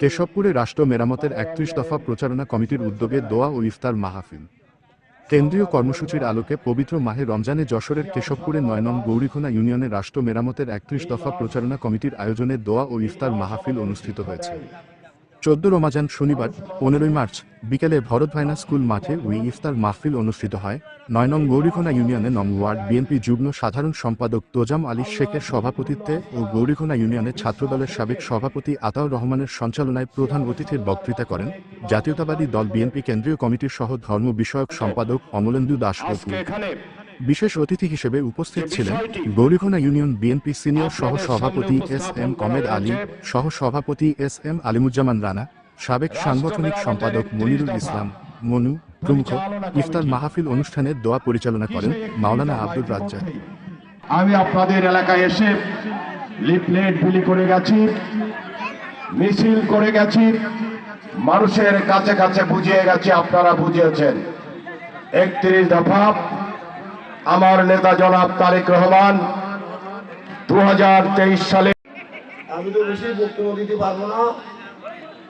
কেশবপুরে রাষ্ট্র মেরামতের একত্রিশ দফা প্রচারণা কমিটির উদ্যোগে দোয়া ও ইফতার মাহফিল। কেন্দ্রীয় কর্মসূচির আলোকে পবিত্র মাহে রমজানে যশোরের কেশবপুরে নয় গৌরীখোনা ইউনিয়নে রাষ্ট্র মেরামতের একত্রিশ দফা প্রচারণা কমিটির আয়োজনে দোয়া ও ইফতার মাহফিল অনুষ্ঠিত হয়েছে। চোদ্দ রমাজান শনিবার, পনেরোই মার্চ, বিকেলে ভরত ভাইনা স্কুল মাঠে ওই ইফতার মাহফিল অনুষ্ঠিত হয়। নয় নং গৌরীখোনা ইউনিয়নে নং ওয়ার্ড বিএনপি যুগ্ম সাধারণ সম্পাদক তোজাম আলী শেখের সভাপতিত্বে ও গৌরীখোনা ইউনিয়নের ছাত্রদলের সাবেক সভাপতি আতাউর রহমানের সঞ্চালনায় প্রধান অতিথির বক্তৃতা করেন। জাতীয়তাবাদী দল বিএনপি কেন্দ্রীয় কমিটির সহ ধর্ম বিষয়ক সম্পাদক অমলেন্দু দাস বিশেষ অতিথি হিসেবে উপস্থিত ছিলেন গৌরীখোনা ইউনিয়ন বিএনপি সিনিয়র সহ সভাপতি এস এম কমেদ আলী সহ সভাপতি এস এম আলিমুজ্জামান রানা সাবেক সাংগঠনিক সম্পাদক মনিরুল ইসলাম মনু প্রমুখ ইফতার মাহফিল অনুষ্ঠানের দোয়া পরিচালনা করেন মাওলানা আব্দুল রাজ্জাক। আমি আপনাদের এলাকায় এসে লিফলেট বিলি করে গেছি মিছিল করে গেছি মানুষের কাছে কাছে বুঝিয়ে গেছি আপনারা বুঝিয়েছেন। একত্রিশ দফা আমার নেতা জনাব তারেক রহমান দু হাজার তেইশ সালে আমি তো বেশি বক্তব্য দিতে পারব না।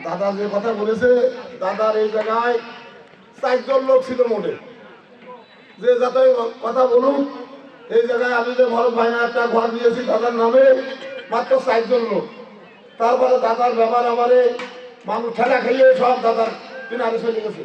দাদা যে কথা বলেছে দাদার এই জায়গায় চারজন লোক ছিল মোটে। যে যাতে কথা বলুন এই জায়গায় আমি যে ভরত ভাইনা একটা ঘর দিয়েছি দাদার নামে মাত্র চারজন লোক। তারপরে দাদার ব্যাপার আমারে মানুষ ঠেলা খেলিয়ে সব দাদার কিনারে চলে গেছে।